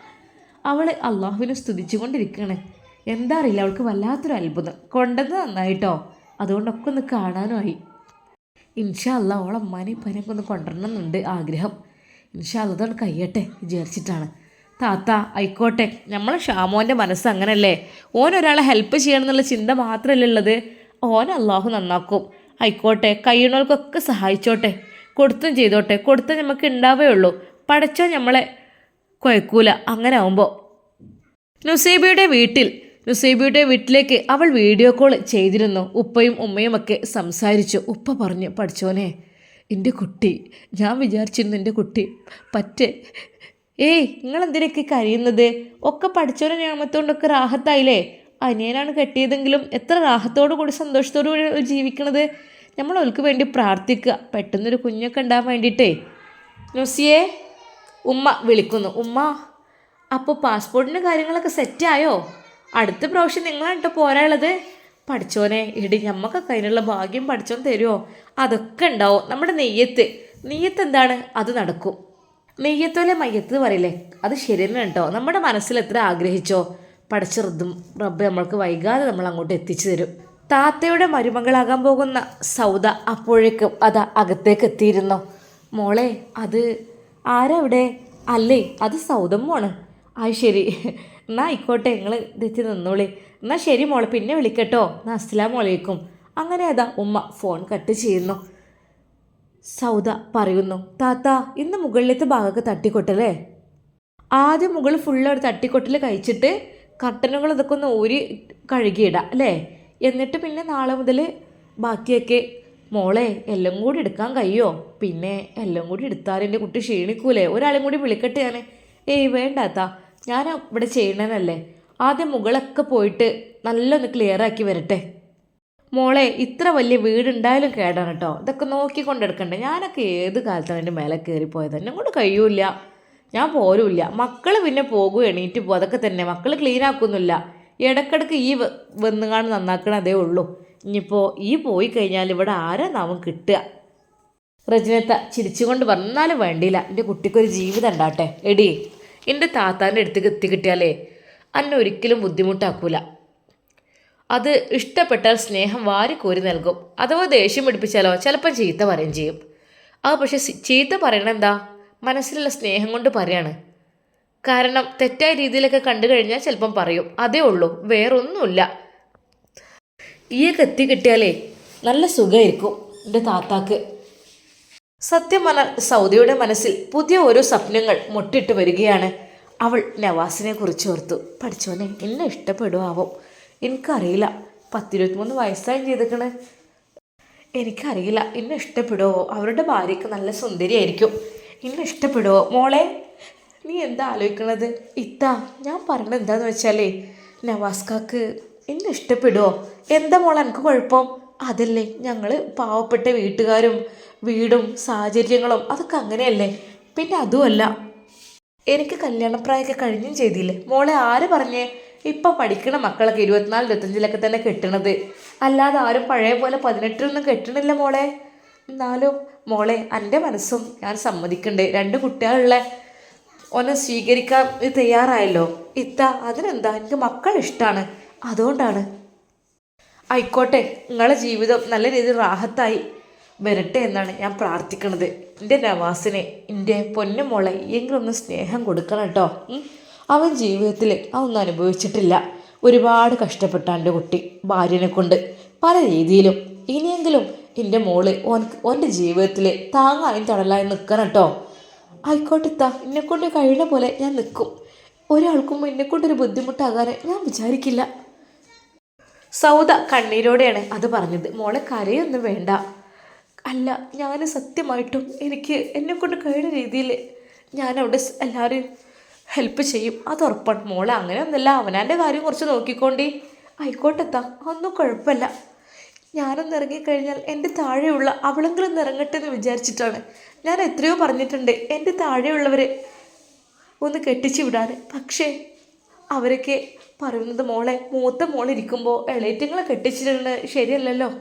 അവൾ അള്ളാഹുവിനെ സ്തുതിച്ചുകൊണ്ടിരിക്കുകയാണ് എന്താ അറിയില്ല അവൾക്ക് വല്ലാത്തൊരു അത്ഭുതം. കൊണ്ടത് നന്നായിട്ടോ? അതുകൊണ്ടൊക്കെ ഒന്ന് കാണാനുമായി. ഇൻഷാ അല്ല ഓളെ അമ്മാനെ പനിയൊക്കെ ഒന്ന് കൊണ്ടുവരണമെന്നുണ്ട് ആഗ്രഹം. ഇൻഷാ അല്ലതാണ് കയ്യട്ടെ വിചാരിച്ചിട്ടാണ്. താത്ത ആയിക്കോട്ടെ. നമ്മളെ ഷാമോന്റെ മനസ്സ് അങ്ങനല്ലേ? ഓൻ ഹെൽപ്പ് ചെയ്യണം എന്നുള്ള ചിന്ത മാത്രമല്ല ഉള്ളത്. ഓൻ അള്ളാഹു നന്നാക്കും. ആയിക്കോട്ടെ കഴിയണവർക്കൊക്കെ സഹായിച്ചോട്ടെ. കൊടുത്തും ചെയ്തോട്ടെ. കൊടുത്ത നമുക്ക് ഉണ്ടാവേ ഉള്ളൂ പടച്ചോ നമ്മളെ കുഴക്കൂല അങ്ങനെ ആവുമ്പോൾ നുസൈബിയുടെ വീട്ടിൽ നുസൈബിയുടെ വീട്ടിലേക്ക് അവൾ വീഡിയോ കോൾ ചെയ്തിരുന്നു. ഉപ്പയും ഉമ്മയും ഒക്കെ സംസാരിച്ചു. ഉപ്പ പറഞ്ഞു പഠിച്ചോനെ എന്റെ കുട്ടി ഞാൻ വിചാരിച്ചിരുന്നു എന്റെ കുട്ടി പറ്റേ ഏയ് നിങ്ങൾ എന്തിനൊക്കെ കരയുന്നത്? ഒക്കെ പഠിച്ചവരെ ഞാമത്തോണ്ടൊക്കെ റാഹത്തായില്ലേ? അനിയനാണ് കെട്ടിയതെങ്കിലും എത്ര റാഹത്തോടു കൂടി സന്തോഷത്തോടു കൂടി ജീവിക്കണത്? നമ്മൾ അവൾക്ക് വേണ്ടി പ്രാർത്ഥിക്കുക. പെട്ടെന്നൊരു കുഞ്ഞൊക്കെ ഉണ്ടാകാൻ വേണ്ടിയിട്ടേ. നുസിയെ ഉമ്മ വിളിക്കുന്നു. ഉമ്മ അപ്പോൾ പാസ്പോർട്ടിന്റെ കാര്യങ്ങളൊക്കെ സെറ്റായോ? അടുത്ത പ്രാവശ്യം നിങ്ങളാണ് കേട്ടോ പോരാനുള്ളത്? പഠിച്ചോനെ ഇടി ഞമ്മക്കൊക്കെ അതിനുള്ള ഭാഗ്യം പഠിച്ചോൻ തരുമോ അതൊക്കെ ഉണ്ടാവും? നമ്മുടെ നെയ്യത്ത്. നെയ്യത്ത് എന്താണ്? അത് നടക്കും. നെയ്യത്തോലെ മയ്യത്ത് പറയില്ലേ? അത് ശരി കേട്ടോ. നമ്മുടെ മനസ്സിൽ എത്ര ആഗ്രഹിച്ചോ? പഠിച്ചെറുതും റബ്ബ് നമ്മൾക്ക് വൈകാതെ നമ്മൾ അങ്ങോട്ട് എത്തിച്ചു തരും. താത്തയുടെ മരുമകളാകാൻ പോകുന്ന സൗദ അപ്പോഴേക്കും അത് അകത്തേക്ക് എത്തിയിരുന്നു. മോളെ അത് ആരാ ഇവിടെ അല്ലേ അത് സൗദമ്മാണ് ആ ശരി. എന്നാ ആയിക്കോട്ടെ നിങ്ങൾ തെറ്റി നിന്നോളി. എന്നാൽ ശരി മോളെ പിന്നെ വിളിക്കട്ടോ. എന്നാ അസ്ലാം മോളേക്കും അങ്ങനെ അതാ ഉമ്മ ഫോൺ കട്ട് ചെയ്യുന്നു. സൗദ പറയുന്നു താത്ത ഇന്ന് മുകളിലത്തെ ഭാഗമൊക്കെ തട്ടിക്കൊട്ടല്ലേ? ആദ്യം മുകൾ ഫുള്ള് ഒരു തട്ടിക്കൊട്ടൽ കഴിച്ചിട്ട് കർട്ടനുകൾ ഇതൊക്കെ ഒന്ന് ഊരി കഴുകിയിടാം അല്ലേ? എന്നിട്ട് പിന്നെ നാളെ മുതൽ ബാക്കിയൊക്കെ മോളെ എല്ലാം കൂടി എടുക്കാൻ കഴിയോ? പിന്നെ എല്ലാം കൂടി എടുത്താൽ എന്റെ കുട്ടി ക്ഷീണിക്കൂലേ? ഒരാളും കൂടി വിളിക്കട്ടെ ഞാൻ. ഏയ് വേണ്ടാത്ത ഞാൻ ഇവിടെ ചെയ്യണനല്ലേ ആദ്യം മുകളൊക്കെ പോയിട്ട് നല്ലൊന്ന് ക്ലിയർ ആക്കി വരട്ടെ. മോളെ ഇത്ര വലിയ വീടുണ്ടായാലും കേടാണ് കേട്ടോ ഇതൊക്കെ നോക്കിക്കൊണ്ടെടുക്കണ്ടേ. ഞാനൊക്കെ ഏത് കാലത്താണ് എന്റെ മേലെ കയറിപ്പോയത് എന്നെ കൊണ്ട് കഴിയൂല ഞാൻ പോരുമില്ല മക്കൾ പിന്നെ പോകും എണീറ്റ് പോകും. അതൊക്കെ തന്നെ. മക്കൾ ക്ലീൻ ആക്കുന്നില്ല. ഇടക്കിടക്ക് ഈ വന്നുകാണ് നന്നാക്കണതേ ഉള്ളൂ. ഇനിയിപ്പോൾ ഈ പോയി കഴിഞ്ഞാൽ ഇവിടെ ആരാ നാമം കിട്ടുക? റജനത്ത ചിരിച്ചുകൊണ്ട് വന്നാലും വേണ്ടിയില്ല. എന്റെ കുട്ടിക്കൊരു ജീവിതം ഉണ്ടാട്ടെ എടി എന്റെ താത്താന്റെ അടുത്തേക്ക് എത്തി കിട്ടിയാലേ അന്നെ ഒരിക്കലും ബുദ്ധിമുട്ടാക്കൂല. അത് ഇഷ്ടപ്പെട്ടാൽ സ്നേഹം വാരി വാരിക്കോരി നൽകും. അഥവാ ദേഷ്യം പിടിപ്പിച്ചാലോ ചിലപ്പം ചീത്ത പറയും ചെയ്യും. ആ പക്ഷേ ചീത്ത പറയണ എന്താ? മനസ്സിലുള്ള സ്നേഹം കൊണ്ട് പറയാണ്. കാരണം തെറ്റായ രീതിയിലൊക്കെ കണ്ടു കഴിഞ്ഞാൽ ചിലപ്പം പറയും. അതേ ഉള്ളൂ വേറൊന്നുമില്ല. ഈയൊക്കെ എത്തി കിട്ടിയാലേ നല്ല സുഖമായിരിക്കും എന്റെ താത്താക്ക്. സത്യം പറഞ്ഞാൽ സൗദിയുടെ മനസ്സിൽ പുതിയ ഓരോ സ്വപ്നങ്ങൾ മുട്ടിട്ട് വരികയാണ്. അവൾ നവാസിനെ കുറിച്ച് ഓർത്തു. പഠിച്ചോനെ എന്നെ ഇഷ്ടപ്പെടുവാവും എനിക്കറിയില്ല. പത്തിരുപത്തിമൂന്ന് വയസ്സായി ചെയ്തേക്കണ് എനിക്കറിയില്ല. എന്നെ ഇഷ്ടപ്പെടുവോ? അവരുടെ ഭാര്യയ്ക്ക് നല്ല സുന്ദരിയായിരിക്കും. എന്നെ ഇഷ്ടപ്പെടുവോ? മോളെ നീ എന്താ ആലോചിക്കണത്? ഇത്താ ഞാൻ പറഞ്ഞത് എന്താന്ന് വെച്ചാലേ നവാസ്കാക്ക് എന്നെ ഇഷ്ടപ്പെടുവോ? എന്താ മോളെ എനിക്ക് കുഴപ്പം? അതല്ലേ ഞങ്ങൾ പാവപ്പെട്ട വീട്ടുകാരും വീടും സാഹചര്യങ്ങളും അതൊക്കെ അങ്ങനെയല്ലേ? പിന്നെ അതുമല്ല എനിക്ക് കല്യാണപ്രായമൊക്കെ കഴിഞ്ഞും ചെയ്തില്ലേ? മോളെ ആര് പറഞ്ഞേ? ഇപ്പം പഠിക്കണ മക്കളൊക്കെ ഇരുപത്തിനാല് ഇരുപത്തഞ്ചിലൊക്കെ തന്നെ കെട്ടണത്. അല്ലാതെ ആരും പഴയ പോലെ പതിനെട്ടിലൊന്നും കെട്ടണില്ല മോളെ. എന്നാലും മോളെ എന്റെ മനസ്സും ഞാൻ സമ്മതിക്കണ്ടേ. രണ്ട് കുട്ടികളുള്ള ഒന്ന് സ്വീകരിക്കാൻ തയ്യാറായല്ലോ. ഇത്ത അതിനെന്താ? എനിക്ക് മക്കൾ ഇഷ്ടമാണ് അതുകൊണ്ടാണ്. ആയിക്കോട്ടെ നിങ്ങളെ ജീവിതം നല്ല രീതിയിൽ റാഹത്തായി വരട്ടെ എന്നാണ് ഞാൻ പ്രാർത്ഥിക്കുന്നത് എന്റെ നവാസിനെ എന്റെ പൊന്നുമോളെ എങ്കിലും ഒന്ന് സ്നേഹം കൊടുക്കണം കേട്ടോ. അവൻ ജീവിതത്തിൽ അതൊന്നും അനുഭവിച്ചിട്ടില്ല. ഒരുപാട് കഷ്ടപ്പെട്ട എന്റെ കുട്ടി ഭാര്യനെ കൊണ്ട്. പല രീതിയിലും. ഇനിയെങ്കിലും എന്റെ മോൾ ഓൻ ഓന്റെ ജീവിതത്തിൽ താങ്ങായും തടലായി നിൽക്കണം കേട്ടോ. ആയിക്കോട്ടെ ഇത്ത എന്നെക്കൊണ്ട് കഴിയുന്ന പോലെ ഞാൻ നിൽക്കും ഒരാൾക്കും എന്നെക്കൊണ്ടൊരു ബുദ്ധിമുട്ടാകാൻ ഞാൻ വിചാരിക്കില്ല. സൗദ കണ്ണീരോടെയാണ് അത് പറഞ്ഞത്. മോളെ കരയൊന്നും വേണ്ട. അല്ല ഞാൻ സത്യമായിട്ടും എനിക്ക് എന്നെക്കൊണ്ട് കഴിയുന്ന രീതിയിൽ ഞാൻ അവിടെ ഹെൽപ്പ് ചെയ്യും. അത് ഉറപ്പാണ്. മോളെ അങ്ങനെ ഒന്നല്ല. അവനാന്റെ കാര്യം കുറച്ച് നോക്കിക്കോണ്ടി. ആയിക്കോട്ടെത്താ. ഒന്നും കുഴപ്പമില്ല. ഞാനൊന്ന് ഇറങ്ങിക്കഴിഞ്ഞാൽ എന്റെ താഴെയുള്ള അവളെങ്കിലും ഒന്ന് ഇറങ്ങട്ടെ എന്ന് വിചാരിച്ചിട്ടാണ്. ഞാൻ എത്രയോ പറഞ്ഞിട്ടുണ്ട്. എന്റെ താഴെയുള്ളവരെ ഒന്ന് കെട്ടിച്ചു വിടാൻ. പക്ഷേ അവരൊക്കെ പറയുന്നത് മോളെ മൂത്ത മോളിരിക്കുമ്പോൾ ഇളയറ്റങ്ങളെ കെട്ടിച്ചിട്ടുണ്ട് ശരിയല്ലല്ലോ.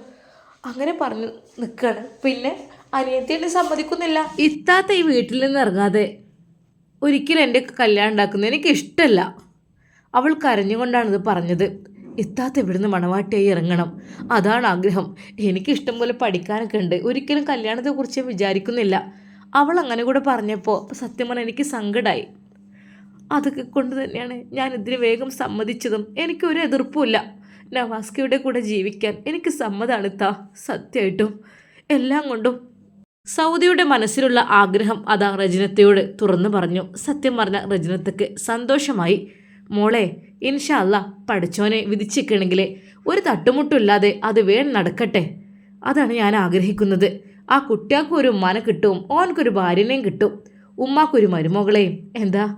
അങ്ങനെ പറഞ്ഞു നിൽക്കുകയാണ് പിന്നെ അനിയത്തിയുടെ സമ്മതിക്കുന്നില്ല. ഇത്താത്ത ഈ വീട്ടിൽ നിന്ന് ഇറങ്ങാതെ ഒരിക്കലും എന്റെ കല്യാണം ഉണ്ടാക്കുന്നത് എനിക്ക് ഇഷ്ടമല്ല അവൾ കരഞ്ഞുകൊണ്ടാണിത് പറഞ്ഞത്. ഇത്താത്ത ഇവിടുന്ന് മണവാട്ടിയായി ഇറങ്ങണം. അതാണ് ആഗ്രഹം. എനിക്ക് ഇഷ്ടം പോലെ പഠിക്കാനൊക്കെ ഉണ്ട്. ഒരിക്കലും കല്യാണത്തെക്കുറിച്ച് വിചാരിക്കുന്നില്ല. അവൾ അങ്ങനെ കൂടെ പറഞ്ഞപ്പോൾ സത്യം പറഞ്ഞാൽ എനിക്ക് സങ്കടമായി അതൊക്കെ കൊണ്ട് തന്നെയാണ് ഞാൻ ഇതിന് വേഗം സമ്മതിച്ചതും. എനിക്കൊരു എതിർപ്പുമില്ല നവാസ്കയുടെ കൂടെ ജീവിക്കാൻ എനിക്ക് സമ്മതമാണ് താ സത്യമായിട്ടും എല്ലാം കൊണ്ടും സൗദിയുടെ മനസ്സിലുള്ള ആഗ്രഹം അതാ റജനത്തയോട് തുറന്നു പറഞ്ഞു. സത്യം പറഞ്ഞ റജനത്തക്ക് സന്തോഷമായി. മോളെ ഇൻഷാ അല്ല പഠിച്ചോനെ വിധിച്ചിക്കണമെങ്കിൽ ഒരു തട്ടുമുട്ടില്ലാതെ അത് വേണം നടക്കട്ടെ. അതാണ് ഞാൻ ആഗ്രഹിക്കുന്നത്. ആ കുട്ടിയാൾക്കും ഒരു ഉമ്മാനെ കിട്ടും ഓനക്കൊരു ഭാര്യനെയും കിട്ടും. ഉമ്മാക്കൊരു മരുമകളെയും എന്താ?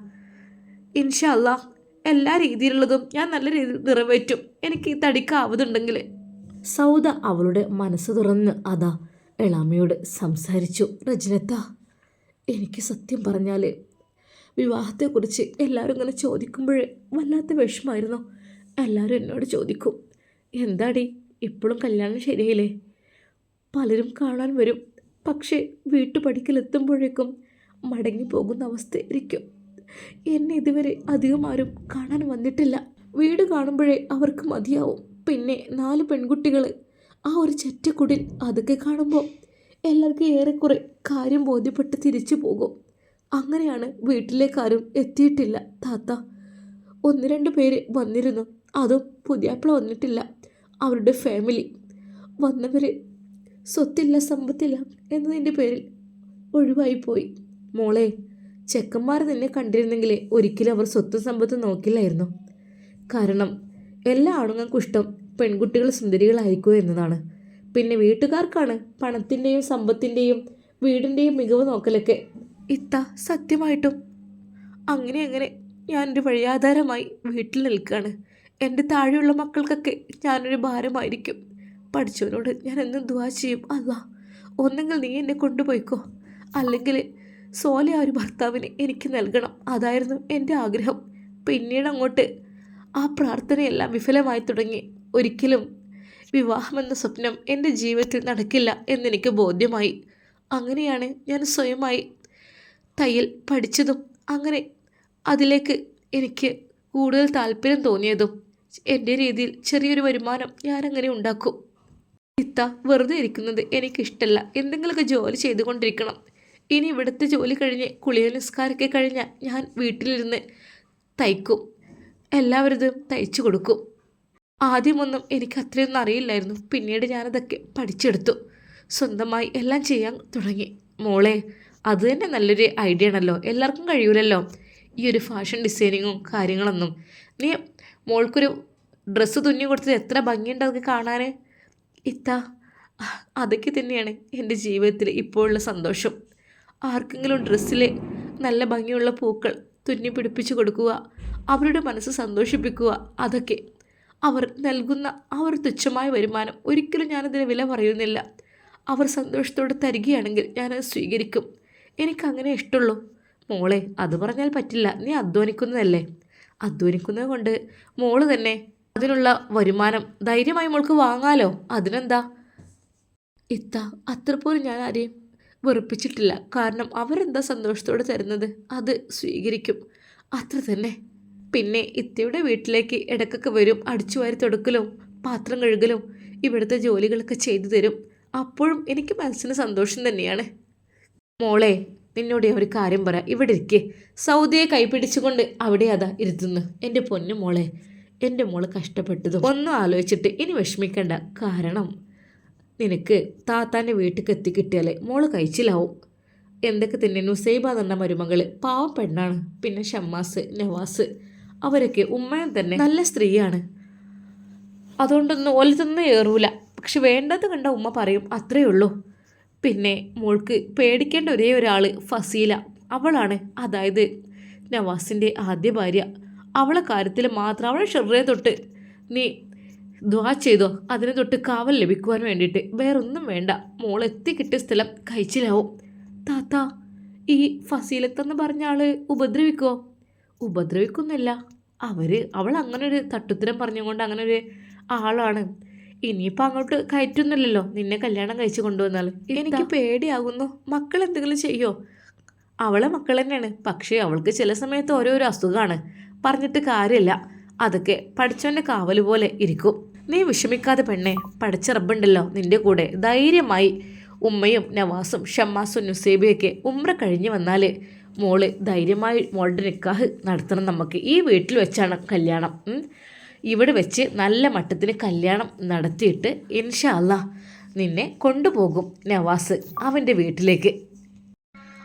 ഇൻഷാ അല്ല എല്ലാ രീതിയിലുള്ളതും ഞാൻ നല്ല രീതിയിൽ നിറവേറ്റും. എനിക്ക് ഈ തടിക്കാവതുണ്ടെങ്കിൽ സൗദ അവളുടെ മനസ്സ് തുറന്ന് അതാ എളാമയോട് സംസാരിച്ചു രജനത്ത എനിക്ക് സത്യം പറഞ്ഞാൽ വിവാഹത്തെക്കുറിച്ച് എല്ലാവരും ഇങ്ങനെ ചോദിക്കുമ്പോഴേ വല്ലാത്ത വിഷമായിരുന്നു. എല്ലാവരും എന്നോട് ചോദിക്കും എന്താടി ഇപ്പോഴും കല്യാണം ശരിയായില്ലേ? പലരും കാണാൻ വരും പക്ഷേ വീട്ടുപടിക്കലെത്തുമ്പോഴേക്കും മടങ്ങി പോകുന്ന അവസ്ഥയായിരിക്കും. എന്നെ ഇതുവരെ അധികം ആരും കാണാൻ വന്നിട്ടില്ല. വീട് കാണുമ്പോഴേ അവർക്ക് മതിയാവും. പിന്നെ നാല് പെൺകുട്ടികൾ ആ ഒരു ചെറ്റക്കുടിൽ അതൊക്കെ കാണുമ്പോൾ എല്ലാവർക്കും ഏറെക്കുറെ കാര്യം ബോധ്യപ്പെട്ട് തിരിച്ചു പോകും. അങ്ങനെയാണ് വീട്ടിലേക്കാരും എത്തിയിട്ടില്ല താത്ത. ഒന്ന് രണ്ട് പേര് വന്നിരുന്നു. അതും പുതിയാപ്പിള വന്നിട്ടില്ല. അവരുടെ ഫാമിലി വന്നവർ സ്വത്തില്ല സമ്പത്തില്ല എന്നതിന്റെ പേരിൽ ഒഴിവായിപ്പോയി മോളെ ചെക്കന്മാർ നിന്നെ കണ്ടിരുന്നെങ്കിലേ ഒരിക്കലും അവർ സ്വത്തും സമ്പത്തും നോക്കില്ലായിരുന്നു. കാരണം എല്ലാ ആണുങ്ങൾക്കും ഇഷ്ടം പെൺകുട്ടികൾ സുന്ദരികളായിരിക്കുക എന്നതാണ്. പിന്നെ വീട്ടുകാർക്കാണ് പണത്തിന്റെയും സമ്പത്തിന്റെയും വീടിന്റെയും മികവ് നോക്കലൊക്കെ ഇത്ത സത്യമായിട്ടും. അങ്ങനെ അങ്ങനെ ഞാനൊരു വഴിയാധാരമായി വീട്ടിൽ നിൽക്കുകയാണ്. എന്റെ താഴെയുള്ള മക്കൾക്കൊക്കെ ഞാനൊരു ഭാരമായിരിക്കും. പഠിച്ചവനോട് ഞാൻ എന്നും ദുവാ ചെയ്യും. അല്ല ഒന്നെങ്കിൽ നീ എന്നെ കൊണ്ടുപോയിക്കോ. അല്ലെങ്കിൽ സോലെ ആ ഒരു ഭർത്താവിനെ എനിക്ക് നൽകണം. അതായിരുന്നു എന്റെ ആഗ്രഹം. പിന്നീട് അങ്ങോട്ട് ആ പ്രാർത്ഥനയെല്ലാം വിഫലമായി തുടങ്ങി. ഒരിക്കലും വിവാഹമെന്ന സ്വപ്നം എന്റെ ജീവിതത്തിൽ നടക്കില്ല എന്നെനിക്ക് ബോധ്യമായി. അങ്ങനെയാണ് ഞാൻ സ്വയമായി തയ്യൽ പഠിച്ചതും അങ്ങനെ അതിലേക്ക് എനിക്ക് കൂടുതൽ താല്പര്യം തോന്നിയതും എന്റെ രീതിയിൽ ചെറിയൊരു വരുമാനം ഞാനങ്ങനെ ഉണ്ടാക്കും. ഇത്ത വെറുതെ ഇരിക്കുന്നത് എനിക്കിഷ്ടമല്ല എന്തെങ്കിലുമൊക്കെ ജോലി ചെയ്തുകൊണ്ടിരിക്കണം. ഇനി ഇവിടുത്തെ ജോലി കഴിഞ്ഞ് കുളിയ നിസ്കാരമൊക്കെ കഴിഞ്ഞാൽ ഞാൻ വീട്ടിലിരുന്ന് തയ്ക്കും. എല്ലാവരും തയ്ച്ചു കൊടുക്കും. ആദ്യമൊന്നും എനിക്ക് അത്രയൊന്നും അറിയില്ലായിരുന്നു. പിന്നീട് ഞാനതൊക്കെ പഠിച്ചെടുത്തു. സ്വന്തമായി എല്ലാം ചെയ്യാൻ തുടങ്ങി. മോളെ അത് തന്നെ നല്ലൊരു ഐഡിയ ആണല്ലോ. എല്ലാവർക്കും കഴിയൂലല്ലോ ഈ ഒരു ഫാഷൻ ഡിസൈനിങ്ങും കാര്യങ്ങളൊന്നും. നീ മോൾക്കൊരു ഡ്രസ്സ് തുന്നി കൊടുത്തത് എത്ര ഭംഗിയുണ്ട് അതൊക്കെ കാണാൻ ഇത്ത അതൊക്കെ തന്നെയാണ് എന്റെ ജീവിതത്തിൽ ഇപ്പോഴുള്ള സന്തോഷം. ആർക്കെങ്കിലും ഡ്രസ്സിൽ നല്ല ഭംഗിയുള്ള പൂക്കൾ തുന്നി പിടിപ്പിച്ച് കൊടുക്കുക അവരുടെ മനസ്സ് സന്തോഷിപ്പിക്കുക അതൊക്കെ. അവർ നൽകുന്ന അവർ തുച്ഛമായ വരുമാനം ഒരിക്കലും ഞാനതിന് വില പറയുന്നില്ല. അവർ സന്തോഷത്തോടെ തരികയാണെങ്കിൽ ഞാനത് സ്വീകരിക്കും. എനിക്കങ്ങനെ ഇഷ്ടമുള്ളൂ. മോളെ അത് പറഞ്ഞാൽ പറ്റില്ല. നീ അധ്വാനിക്കുന്നതല്ലേ? അധ്വാനിക്കുന്നത് കൊണ്ട് മോൾ തന്നെ അതിനുള്ള വരുമാനം ധൈര്യമായി മോൾക്ക് വാങ്ങാലോ? അതിനെന്താ? ഇത്ത അത്ര പോലും ഞാൻ ആരെയും വെറുപ്പിച്ചിട്ടില്ല. കാരണം അവരെന്താ സന്തോഷത്തോടെ തരുന്നത്? അത് സ്വീകരിക്കും. അത്ര തന്നെ. പിന്നെ ഇത്തയുടെ വീട്ടിലേക്ക് ഇടക്കൊക്കെ വരും അടിച്ചു വാരി തുടക്കലും പാത്രം കഴുകലും ഇവിടുത്തെ ജോലികളൊക്കെ ചെയ്തു തരും. അപ്പോഴും എനിക്ക് മനസ്സിന് സന്തോഷം തന്നെയാണ്. മോളെ നിന്നോട് ഒരു കാര്യം പറയാം. ഇവിടെ ഇരിക്കേ. സൗദിയെ കൈപിടിച്ചുകൊണ്ട് അവിടെ അതാ ഇരുത്തുന്നു. എന്റെ പൊന്നു മോളെ എന്റെ മോൾ കഷ്ടപ്പെട്ടതും ഒന്നും ആലോചിച്ചിട്ട് ഇനി വിഷമിക്കണ്ട. കാരണം നിനക്ക് താത്താന്റെ വീട്ടിൽ എത്തിക്കിട്ടിയാലേ മോൾ കഴിച്ചിലാവും. എന്തൊക്കെ തന്നെ നുസൈബ എന്ന മരുമകൾ പാവം പെണ്ണാണ്. പിന്നെ ഷമ്മാസ് നവാസ് അവരൊക്കെ ഉമ്മയും തന്നെ നല്ല സ്ത്രീയാണ്. അതുകൊണ്ടൊന്നും ഒലത്തൊന്നും ഏറൂല. പക്ഷെ വേണ്ടത് കണ്ട ഉമ്മ പറയും അത്രയേ ഉള്ളൂ. പിന്നെ മോൾക്ക് പേടിക്കേണ്ട ഒരേ ഒരാൾ ഫസീല. അവളാണ്. അതായത് നവാസിന്റെ ആദ്യ ഭാര്യ. അവളെ കാര്യത്തിൽ മാത്രം അവളെ ഷെറിയെ തൊട്ട് നീ ദ്വാ ചെയ്തോ? അതിനെ തൊട്ട് കാവൽ ലഭിക്കുവാൻ വേണ്ടിയിട്ട്. വേറൊന്നും വേണ്ട. മോൾ എത്തിക്കിട്ടിയ സ്ഥലം കഴിച്ചിലാവും. താത്ത ഈ ഫസീലത്തെന്ന് പറഞ്ഞ ആൾ ഉപദ്രവിക്കോ ഉപദ്രവിക്കുന്നില്ല. അവർ അവൾ അങ്ങനെ ഒരു തട്ടുത്തരം പറഞ്ഞുകൊണ്ട് അങ്ങനെ ഒരു ആളാണ്. ഇനിയിപ്പോൾ അങ്ങോട്ട് കയറ്റുന്നില്ലല്ലോ നിന്നെ കല്യാണം കഴിച്ച് കൊണ്ടുവന്നാൽ എനിക്ക് പേടിയാകുന്നു. മക്കൾ എന്തെങ്കിലും ചെയ്യോ? അവളെ മക്കൾ തന്നെയാണ്. പക്ഷേ അവൾക്ക് ചില സമയത്ത് ഓരോരോ അസുഖമാണ് പറഞ്ഞിട്ട് കാര്യമില്ല. അതൊക്കെ പഠിച്ചവന്റെ കാവൽ പോലെ ഇരിക്കും. നീ വിഷമിക്കാതെ പെണ്ണെ പഠിച്ച റബ്ബുണ്ടല്ലോ നിന്റെ കൂടെ. ധൈര്യമായി ഉമ്മയും നവാസും ഷമ്മാസും നുസേബിയൊക്കെ ഉമ്ര കഴിഞ്ഞ് വന്നാൽ മോൾ ധൈര്യമായി മോളുടെ നിക്കാഹ് നടത്തണം നമുക്ക്. ഈ വീട്ടിൽ വെച്ചാണ് കല്യാണം. ഇവിടെ വെച്ച് നല്ല മട്ടത്തിന് കല്യാണം നടത്തിയിട്ട് ഇൻഷാ അല്ലാ നിന്നെ കൊണ്ടുപോകും നവാസ് അവന്റെ വീട്ടിലേക്ക്.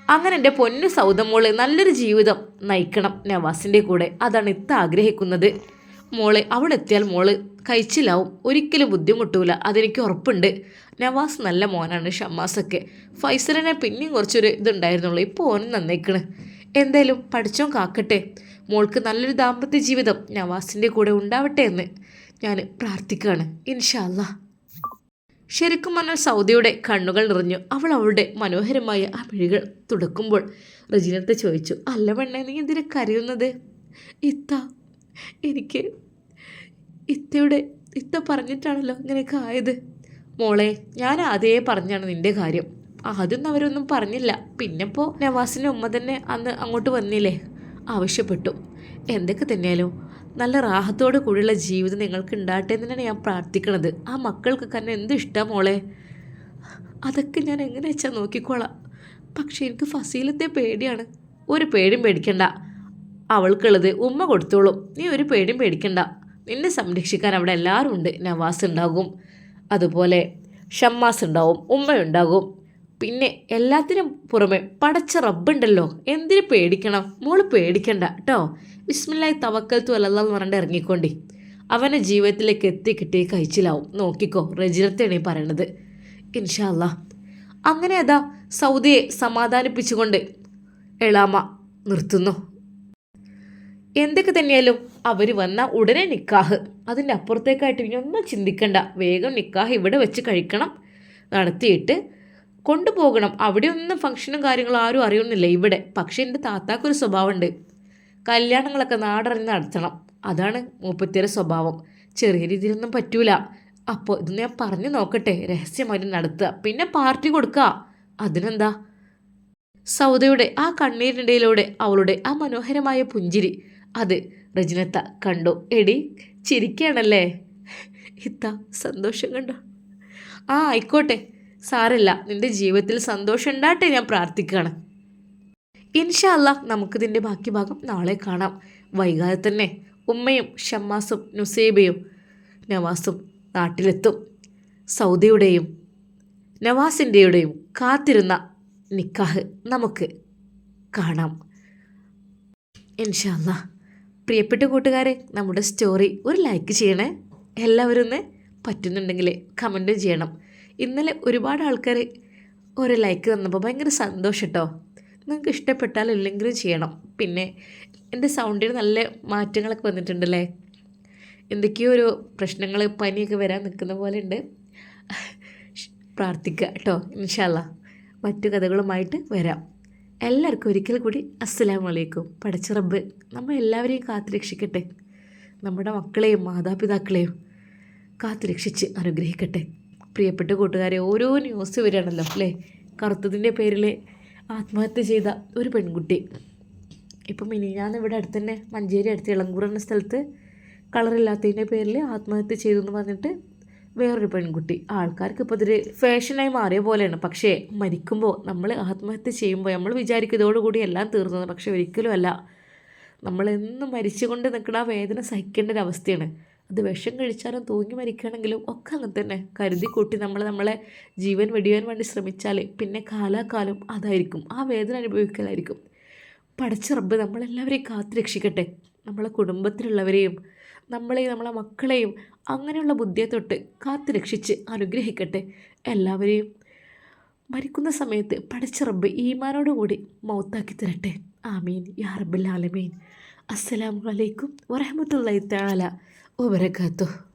അങ്ങനെ എന്റെ പൊന്നു സൗദമോൾ നല്ലൊരു ജീവിതം നയിക്കണം നവാസിന്റെ കൂടെ. അതാണ് ഇത്ത ആഗ്രഹിക്കുന്നത്. മോൾ അവിടെ എത്തിയാൽ മോൾ കഴിച്ചിലാവും. ഒരിക്കലും ബുദ്ധിമുട്ടൂല. അതെനിക്ക് ഉറപ്പുണ്ട്. നവാസ് നല്ല മോനാണ് ഷമ്മാസൊക്കെ. ഫൈസലിനെ പിന്നെയും കുറച്ചൊരു ഇതുണ്ടായിരുന്നുള്ളൂ. ഇപ്പോൾ ഓനും നന്നേക്കണ്. എന്തായാലും പഠിച്ചോ കാക്കട്ടെ. മോൾക്ക് നല്ലൊരു ദാമ്പത്യ ജീവിതം നവാസിന്റെ കൂടെ ഉണ്ടാവട്ടെ എന്ന് ഞാൻ പ്രാർത്ഥിക്കുകയാണ് ഇൻഷാല്ല ശരിക്കും പറഞ്ഞാൽ സൗദിയുടെ കണ്ണുകൾ നിറഞ്ഞു അവൾ അവളുടെ മനോഹരമായ ആ മിഴികൾ തുടക്കുമ്പോൾ റജിനത്ത് ചോദിച്ചു അല്ല പെണ്ണെ നീ എന്തിനാ കരയുന്നത്? ഇത്ത എനിക്ക് ഇത്തയുടെ ഇത്ത പറഞ്ഞിട്ടാണല്ലോ ഇങ്ങനെയൊക്കെ ആയത്. മോളെ ഞാൻ അതേ പറഞ്ഞാണ് നിന്റെ കാര്യം. ആദ്യം അവരൊന്നും പറഞ്ഞില്ല. പിന്നെ ഇപ്പോൾ നവാസിന്റെ ഉമ്മ തന്നെ അന്ന് അങ്ങോട്ട് വന്നില്ലേ? ആവശ്യപ്പെട്ടു. എന്തൊക്കെ തന്നെയാലും നല്ല റാഹത്തോട് കൂടിയുള്ള ജീവിതം നിങ്ങൾക്ക് ഉണ്ടാകട്ടെ എന്ന് തന്നെയാണ് ഞാൻ പ്രാർത്ഥിക്കണത്. ആ മക്കൾക്ക് തന്നെ എന്ത് ഇഷ്ടമാണ് മോളെ? അതൊക്കെ ഞാൻ എങ്ങനെ വെച്ചാൽ നോക്കിക്കോളാം. പക്ഷേ എനിക്ക് ഫസീലത്തെ പേടിയാണ്. ഒരു പേടിയും പേടിക്കണ്ട. അവൾക്കുള്ളത് ഉമ്മ കൊടുത്തോളും. നീ ഒരു പേടിയും പേടിക്കണ്ട. നിന്നെ സംരക്ഷിക്കാൻ അവിടെ എല്ലാവരും ഉണ്ട്. നവാസ് ഉണ്ടാകും. അതുപോലെ ഷമ്മാസ് ഉണ്ടാവും ഉമ്മയുണ്ടാകും പിന്നെ എല്ലാത്തിനും പുറമെ പടച്ച റബ്ബുണ്ടല്ലോ എന്തിനു പേടിക്കണം? മോൾ പേടിക്കണ്ട കേട്ടോ വിസ്മില്ലായി തവക്കൽത്തു അല്ലെന്ന് പറഞ്ഞിട്ട് ഇറങ്ങിക്കൊണ്ടി. അവനെ ജീവിതത്തിലേക്ക് എത്തി കിട്ടി കഴിച്ചിലാവും നോക്കിക്കോ റജിനത്താണ് ഈ പറയണത്. ഇൻഷാല്ല അങ്ങനെ അതാ സൗദിയെ സമാധാനിപ്പിച്ചുകൊണ്ട് എളാമ നിർത്തുന്നു. എന്തൊക്കെ തന്നെയാലും അവർ വന്ന ഉടനെ നിക്കാഹ്. അതിന്റെ അപ്പുറത്തേക്കായിട്ട് ഇനി ഒന്നും ചിന്തിക്കണ്ട. വേഗം നിക്കാഹ് ഇവിടെ വെച്ച് കഴിക്കണം. നടത്തിയിട്ട് കൊണ്ടുപോകണം. അവിടെ ഒന്നും ഫംഗ്ഷനും കാര്യങ്ങളും ആരും അറിയുന്നില്ല ഇവിടെ. പക്ഷേ എന്റെ താത്താക്കൊരു സ്വഭാവമുണ്ട്. കല്യാണങ്ങളൊക്കെ നാടറിഞ്ഞ് നടത്തണം. അതാണ് മൂപ്പത്തിയുടെ സ്വഭാവം. ചെറിയ രീതിയിലൊന്നും പറ്റൂല. അപ്പോൾ ഇത് ഞാൻ പറഞ്ഞു നോക്കട്ടെ. രഹസ്യമായിട്ട് നടത്തുക. പിന്നെ പാർട്ടി കൊടുക്കുക. അതിനെന്താ? സൗദയുടെ ആ കണ്ണീരിനിടയിലൂടെ അവളുടെ ആ മനോഹരമായ പുഞ്ചിരി. അത് റജിനത്ത കണ്ടു. എടി ചിരിക്കുകയാണല്ലേ ഇത്ത സന്തോഷം കണ്ടോ? ആ ആയിക്കോട്ടെ. സാരല്ല നിന്റെ ജീവിതത്തിൽ സന്തോഷം ഉണ്ടാട്ടെ ഞാൻ പ്രാർത്ഥിക്കുകയാണ്. ഇൻഷല്ല നമുക്കിതിന്റെ ബാക്കി ഭാഗം നാളെ കാണാം. വൈകാതെ തന്നെ ഉമ്മയും ഷമ്മാസും നുസേബയും നവാസും നാട്ടിലെത്തും. സൗദിയുടെയും നവാസിന്റെയുടെയും കാത്തിരുന്ന നിക്കാഹ് നമുക്ക് കാണാം. ഇൻഷല്ല പ്രിയപ്പെട്ട കൂട്ടുകാരെ നമ്മുടെ സ്റ്റോറി ഒരു ലൈക്ക് ചെയ്യണേ. എല്ലാവരും ഒന്ന് പറ്റുന്നുണ്ടെങ്കിൽ കമന്റും ചെയ്യണം. ഇന്നലെ ഒരുപാട് ആൾക്കാർ ഒരു ലൈക്ക് തന്നപ്പോൾ ഭയങ്കര സന്തോഷം കേട്ടോ നിങ്ങൾക്ക് ഇഷ്ടപ്പെട്ടാൽ ഇല്ലെങ്കിലും ചെയ്യണം. പിന്നെ എന്റെ സൗണ്ടിന് നല്ല മാറ്റങ്ങളൊക്കെ വന്നിട്ടുണ്ടല്ലേ? എന്തൊക്കെയോ ഒരു പ്രശ്നങ്ങൾ പനിയൊക്കെ വരാൻ നിൽക്കുന്ന പോലെ ഉണ്ട്. പ്രാർത്ഥിക്കുക കേട്ടോ ഇൻഷാല്ല മറ്റു കഥകളുമായിട്ട് വരാം. എല്ലാവർക്കും ഒരിക്കൽ കൂടി അസ്സലാമു അലൈക്കും. പടച്ച റബ്ബ് നമ്മൾ എല്ലാവരെയും കാത്തുരക്ഷിക്കട്ടെ. നമ്മുടെ മക്കളെയും മാതാപിതാക്കളെയും കാത്തുരക്ഷിച്ച് അനുഗ്രഹിക്കട്ടെ. പ്രിയപ്പെട്ട കൂട്ടുകാരെ ഓരോ ന്യൂസ് വരികയാണല്ലോ അല്ലേ? കറുത്തതിന്റെ പേരിൽ ആത്മഹത്യ ചെയ്ത ഒരു പെൺകുട്ടി. ഇപ്പം മിനിഞ്ഞാന്ന് ഇവിടെ അടുത്ത് തന്നെ മഞ്ചേരി അടുത്ത് ഇളങ്കൂർ എന്ന സ്ഥലത്ത് കളറില്ലാത്തതിന്റെ പേരിൽ ആത്മഹത്യ ചെയ്തു എന്ന് പറഞ്ഞിട്ട് വേറൊരു പെൺകുട്ടി. ആൾക്കാർക്ക് ഇപ്പോൾ ഇതൊരു ഫാഷനായി മാറിയ പോലെയാണ്. പക്ഷേ മരിക്കുമ്പോൾ നമ്മൾ ആത്മഹത്യ ചെയ്യുമ്പോൾ നമ്മൾ വിചാരിക്കും ഇതോടുകൂടി എല്ലാം തീർന്നത് പക്ഷേ ഒരിക്കലും അല്ല നമ്മളെന്നും മരിച്ചുകൊണ്ട് നിൽക്കുന്ന ആ വേദന സഹിക്കേണ്ട ഒരു അവസ്ഥയാണ്. അത് വിഷം കഴിച്ചാലും തൂങ്ങി മരിക്കുകയാണെങ്കിലും ഒക്കെ അങ്ങനെ തന്നെ. കരുതി കൂട്ടി നമ്മൾ നമ്മളെ ജീവൻ വെടിയാൻ വേണ്ടി ശ്രമിച്ചാൽ പിന്നെ കാലാകാലം അതായിരിക്കും. ആ വേദന അനുഭവിക്കലായിരിക്കും. പടച്ച റബ്ബ് നമ്മളെല്ലാവരെയും കാത്തു രക്ഷിക്കട്ടെ നമ്മളെ കുടുംബത്തിലുള്ളവരെയും നമ്മളെയും നമ്മളെ മക്കളെയും അങ്ങനെയുള്ള ബുദ്ധിയെ തൊട്ട് കാത്തു രക്ഷിച്ച് അനുഗ്രഹിക്കട്ടെ. എല്ലാവരെയും മരിക്കുന്ന സമയത്ത് പഠിച്ച റബ്ബ് ഈമാനോടുകൂടി മൗത്താക്കി തരട്ടെ. ആമീൻ. യാ റബ്ബിൽ ആലമീൻ. അസ്സലാമലൈക്കും അലൈക്കും താല വബറകാതുഹു.